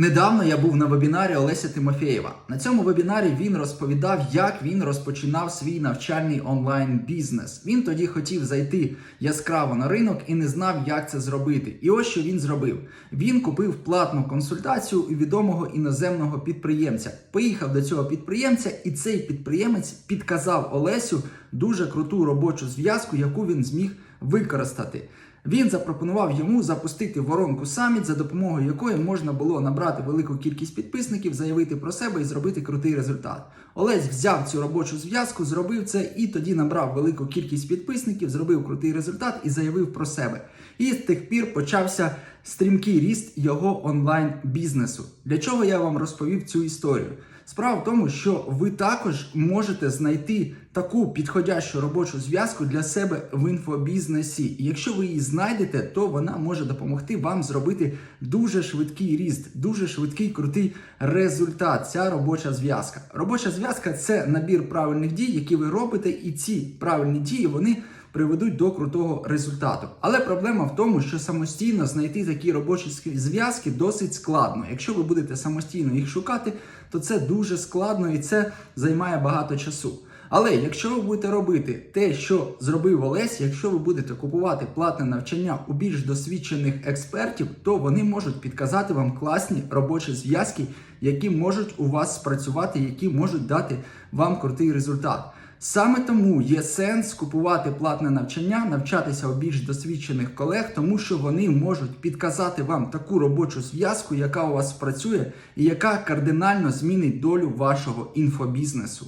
Недавно я був на вебінарі Олеся Тимофєєва. На цьому вебінарі він розповідав, як він розпочинав свій навчальний онлайн бізнес. Він тоді хотів зайти яскраво на ринок і не знав, як це зробити. І ось що він зробив: він купив платну консультацію у відомого іноземного підприємця. Поїхав до цього підприємця, і цей підприємець підказав Олесю дуже круту робочу зв'язку, яку він зміг використати. Він запропонував йому запустити воронку саміт, за допомогою якої можна було набрати велику кількість підписників, заявити про себе і зробити крутий результат. Олесь взяв цю робочу зв'язку, зробив це і тоді набрав велику кількість підписників, зробив крутий результат і заявив про себе. І з тих пір почався стрімкий ріст його онлайн бізнесу. Для чого я вам розповів цю історію? Справа в тому, що ви також можете знайти таку підходящу робочу зв'язку для себе в інфобізнесі. І якщо ви її знайдете, то вона може допомогти вам зробити дуже швидкий ріст, дуже швидкий крутий результат. Ця робоча зв'язка. Робоча зв'язка це набір правильних дій, які ви робите, і ці правильні дії вони приведуть до крутого результату. Але проблема в тому, що самостійно знайти такі робочі зв'язки досить складно. Якщо ви будете самостійно їх шукати, то це дуже складно і це займає багато часу. Але якщо ви будете робити те, що зробив Олесь, якщо ви будете купувати платне навчання у більш досвідчених експертів, то вони можуть підказати вам класні робочі зв'язки, які можуть у вас спрацювати, які можуть дати вам крутий результат. Саме тому є сенс купувати платне навчання, навчатися у більш досвідчених колег, тому що вони можуть підказати вам таку робочу зв'язку, яка у вас працює, і яка кардинально змінить долю вашого інфобізнесу.